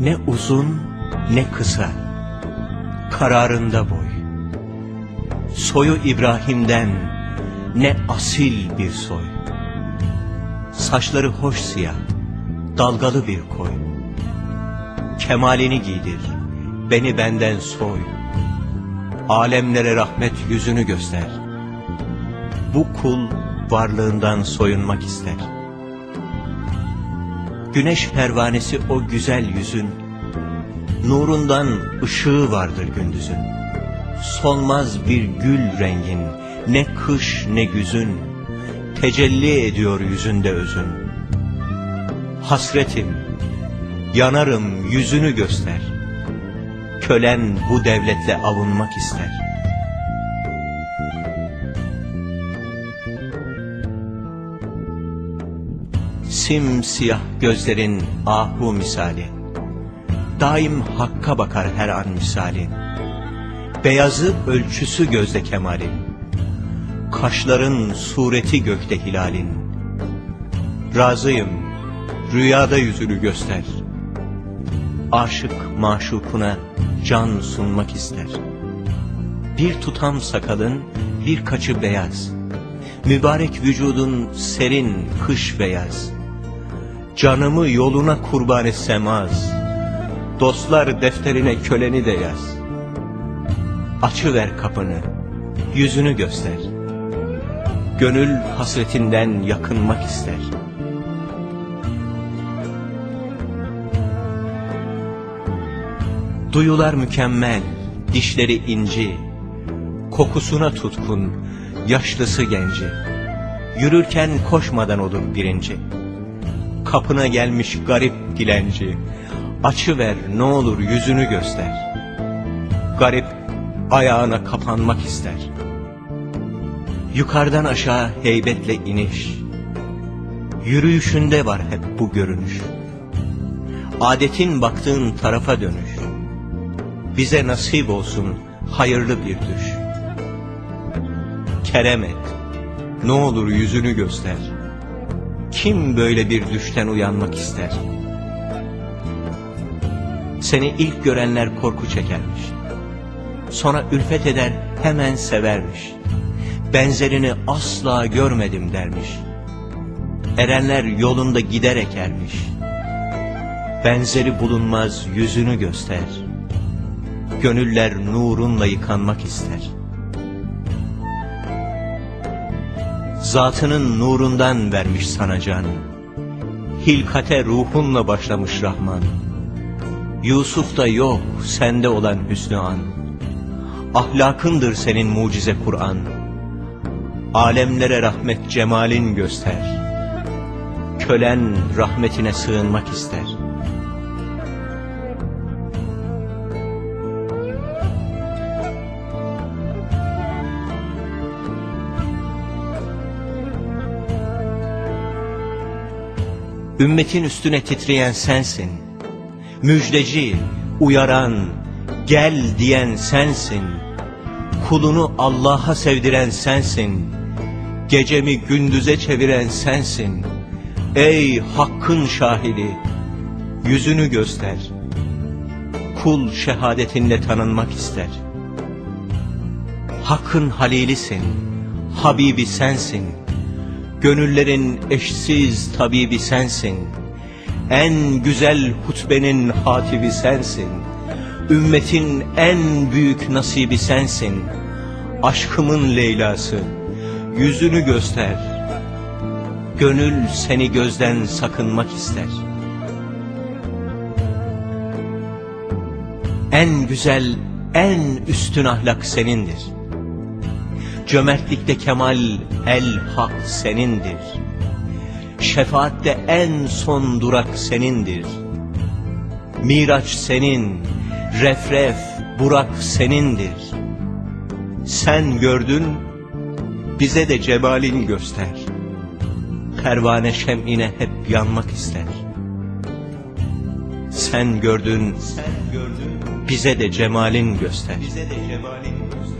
Ne uzun ne kısa, kararında boy. Soyu İbrahim'den ne asil bir soy. Saçları hoş siyah, dalgalı bir koy. Kemalini giydir, beni benden soy. Alemlere rahmet yüzünü göster. Bu kul varlığından soyunmak ister. Güneş pervanesi o güzel yüzün, Nurundan ışığı vardır gündüzün. Solmaz bir gül rengin, ne kış ne güzün, Tecelli ediyor yüzünde özün. Hasretim, yanarım yüzünü göster. Kölen bu devletle avunmak ister. Simsiyah gözlerin ahu misali. Daim hakka bakar her an misali. Beyazı ölçüsü gözde kemalin. Kaşların sureti gökte hilalin. Razıyım, rüyada yüzünü göster. Aşık maşukuna can sunmak ister. Bir tutam sakalın, birkaçı beyaz. Mübarek vücudun serin kış beyaz. Canımı yoluna kurban etsem az. Dostlar defterine köleni de yaz. Açıver kapını, yüzünü göster. Gönül hasretinden yakınmak ister. Duyular mükemmel, dişleri inci, kokusuna tutkun, yaşlısı genci. Yürürken koşmadan olur birinci. Kapına gelmiş garip dilenci, açıver ne olur yüzünü göster. Garip ayağına kapanmak ister. Yukarıdan aşağı heybetle iniş. Yürüyüşünde var hep bu görünüş. Adetin baktığın tarafa dönüş. Bize nasip olsun hayırlı bir düş. Kerem et, ne olur yüzünü göster. Kim böyle bir düşten uyanmak ister? Seni ilk görenler korku çekermiş. Sonra ülfet eder hemen severmiş. Benzerini asla görmedim dermiş. Erenler yolunda giderek ermiş. Benzeri bulunmaz yüzünü göster. Gönüller nurunla yıkanmak ister. Zatının nurundan vermiş sana can. Hilkate ruhunla başlamış Rahman. Yusuf'ta yok sende olan hüsnü an. Ahlakındır senin mucize Kur'an. Alemlere rahmet cemalin göster. Kölen rahmetine sığınmak ister. Ümmetin üstüne titreyen sensin. Müjdeci, uyaran, gel diyen sensin. Kulunu Allah'a sevdiren sensin. Gecemi gündüze çeviren sensin. Ey hakkın şahidi, yüzünü göster. Kul şehadetinle tanınmak ister. Hakkın halilisin, Habibi sensin. Gönüllerin eşsiz tabibi sensin. En güzel hutbenin hatibi sensin. Ümmetin en büyük nasibi sensin. Aşkımın Leyla'sı, yüzünü göster. Gönül seni gözden sakınmak ister. En güzel, en üstün ahlak senindir. Cömertlikte kemal el hak senindir. Şefaatte en son durak senindir. Miraç senin, refref, burak senindir. Sen gördün, bize de cemalin göster. Pervane şem'ine hep yanmak ister. Sen gördün, sen gördün, bize de cemalin göster. Bize de cemalin göster.